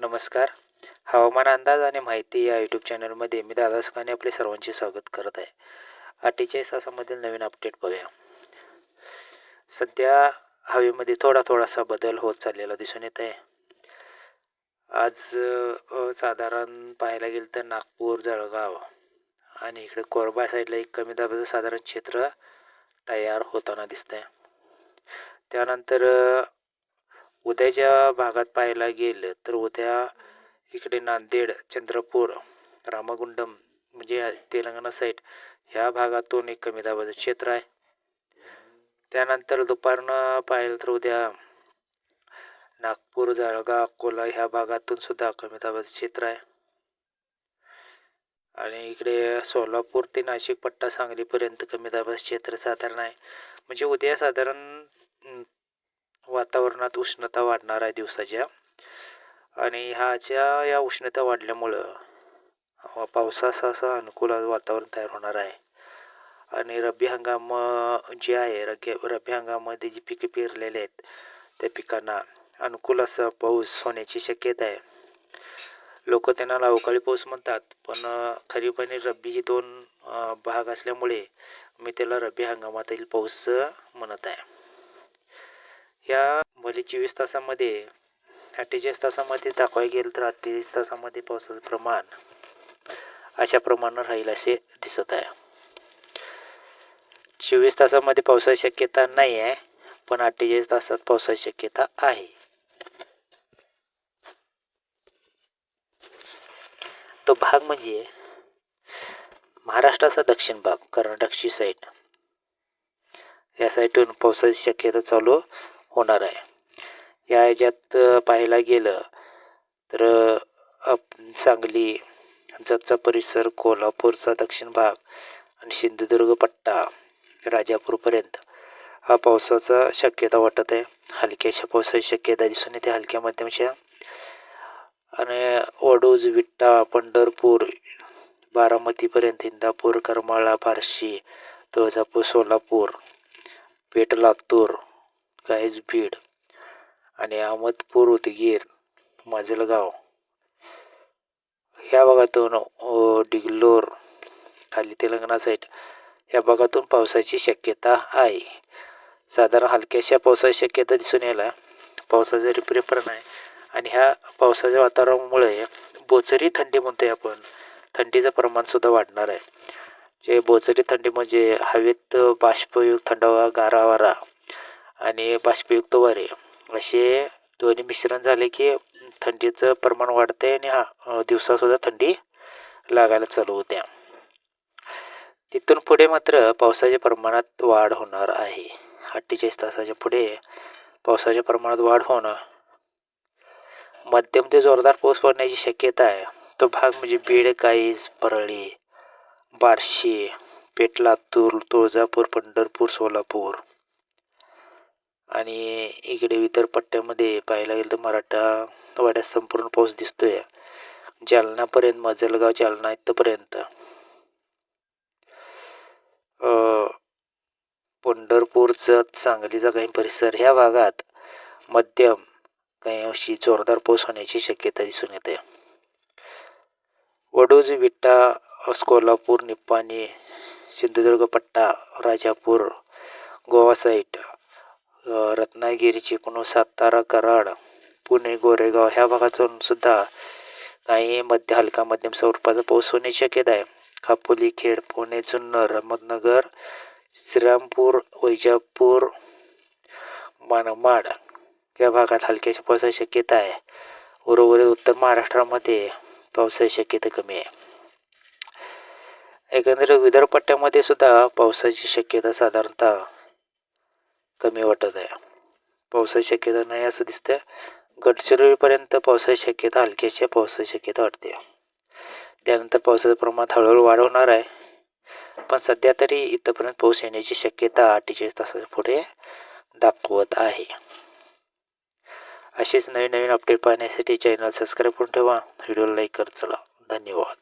नमस्कार. हवामान अंदाज आणि माहिती या यूट्यूब चॅनलमध्ये मी दादा सुखाने आपले सर्वांचे स्वागत करत आहे. अठ्ठेचाळीस तासामधील नवीन अपडेट बघूया. सध्या हवेमध्ये थोडा थोडासा बदल होत चाललेला दिसून येत आहे. आज साधारण पाहायला गेलं तर नागपूर जळगाव आणि इकडे कोरबा साईडला एक कमी दाबाचं साधारण क्षेत्र तयार होताना दिसतंय. त्यानंतर उद्याच्या भागात पाहायला गेलं तर उद्या इकडे नांदेड चंद्रपूर रामागुंडम म्हणजे तेलंगणा साईड ह्या भागातून एक कमी दाबाचं क्षेत्र आहे. त्यानंतर दुपारनं पाहिलं तर उद्या नागपूर जळगाव अकोला ह्या भागातून सुद्धा कमी दाबाचं क्षेत्र आहे. आणि इकडे सोलापूर ते नाशिक पट्टा सांगलीपर्यंत कमी दाबाचं क्षेत्र साधारण आहे. म्हणजे उद्या साधारण वातावरणात उष्णता वाढणार आहे दिवसाच्या. आणि ह्याच्या या उष्णता वाढल्यामुळं पावसाचा पावसाचं असं अनुकूल वातावरण तयार होणार आहे. आणि रब्बी हंगाम जे आहे रगे रब्बी हंगामामध्ये जी पिके पेरलेले आहेत त्या पिकांना अनुकूल असा पाऊस होण्याची शक्यता आहे. लोक त्यांना अवकाळी पाऊस म्हणतात पण खरीप आणि रब्बी हे दोन भाग असल्यामुळे मी त्याला रब्बी हंगामातील पाऊस म्हणत आहे. ह्या भले चोवीस तासामध्ये अठ्ठेचाळीस तासामध्ये दाखवायला गेलं तर अठ्ठेचाळीस तासामध्ये पावसाचं प्रमाण अशा प्रमाणात राहील असे दिसत आहे. चोवीस तासामध्ये पावसाची शक्यता नाही आहे पण अठ्ठेचाळीस तासात पावसाची शक्यता आहे. तो भाग म्हणजे महाराष्ट्राचा दक्षिण भाग कर्नाटकची साईड या साईडून पावसाची शक्यता चालू होणार आहे. या ह्याच्यात पाहायला गेलं तर अप सांगली जतचा परिसर कोल्हापूरचा दक्षिण भाग आणि सिंधुदुर्ग पट्टा राजापूरपर्यंत. हा पावसाचा शक्यता वाटत आहे. हलक्याशा पावसाची शक्यता दिसून येते. हलक्या मध्यमच्या आणि वडूज विट्टा पंढरपूर बारामतीपर्यंत इंदापूर करमाळा बार्शी तुळजापूर सोलापूर पेठ लातूर काहीच बीड आणि अहमदपूर उदगीर माजलगाव. ह्या भागातून डिग्लोर डिगलोर खाली तेलंगणा साईड या भागातून पावसाची शक्यता आहे. साधारण हलक्याशा पावसाची शक्यता दिसून यायला पावसाचा रिपरिपरण आहे. आणि ह्या पावसाच्या वातावरणामुळे बोचरी थंडी म्हणतोय आपण थंडीचं प्रमाणसुद्धा वाढणार आहे. जे बोचरी थंडी म्हणजे हवेत बाष्पयुक्त थंडावा गारा वारा आणि बाष्पयुक्त वारे. असे दोन्ही मिश्रण झाले की थंडीचं प्रमाण वाढते आणि हा दिवसासुद्धा थंडी लागायला चालू होत्या तिथून पुढे मात्र पावसाच्या प्रमाणात वाढ होणार आहे. अठ्ठेचाळीस तासाच्या पुढे पावसाच्या प्रमाणात वाढ होणं मध्यम ते जोरदार पाऊस पडण्याची शक्यता आहे. तो भाग म्हणजे बीड काईज परळी बार्शी पेठलातूर तुळजापूर पंढरपूर सोलापूर. आणि इकडे इतर पट्ट्यामध्ये पाहायला गेलं तर मराठा वाड्यात संपूर्ण पाऊस दिसतोय. जालनापर्यंत मजलगाव जालना इथपर्यंत. पंढरपूरचा पंढरपूर जत सांगलीचा काही परिसर ह्या भागात मध्यम काही अंशी जोरदार पाऊस होण्याची शक्यता दिसून येते. वडोज विट्टा कोल्हापूर निप्पाणी सिंधुदुर्ग पट्टा राजापूर गोवा साईट रत्नागिरी चिपळूण सातारा कराड पुणे गोरेगाव ह्या भागातून सुद्धा काही मध्य हलका मध्यम स्वरूपाचा पाऊस होण्याची शक्यता आहे. खापोली खेड पुणे जुन्नर अहमदनगर श्रीरामपूर वैजापूर मनमाड या भागात हलक्याच्या पावसाची शक्यता आहे. उर्वरित उत्तर महाराष्ट्रामध्ये पावसाची शक्यता कमी आहे. एकंदरीत विदर्भ पट्ट्यामध्ये सुद्धा पावसाची शक्यता साधारणतः कमी वाटत आहे. पावसाची शक्यता नाही असं दिसतंय. गडचिरोलीपर्यंत पावसाची शक्यता हलक्याशा पावसाची शक्यता वाटते. त्यानंतर पावसाचं प्रमाण हळूहळू वाढवणार आहे. पण सध्या तरी इथंपर्यंत पाऊस येण्याची शक्यता अठ्ठेचाळीस तासाच्या पुढे दाखवत आहे. असेच नवीन नवीन अपडेट पाहण्यासाठी चॅनल सबस्क्राईब करून ठेवा. व्हिडिओला लाईक करत चला. धन्यवाद.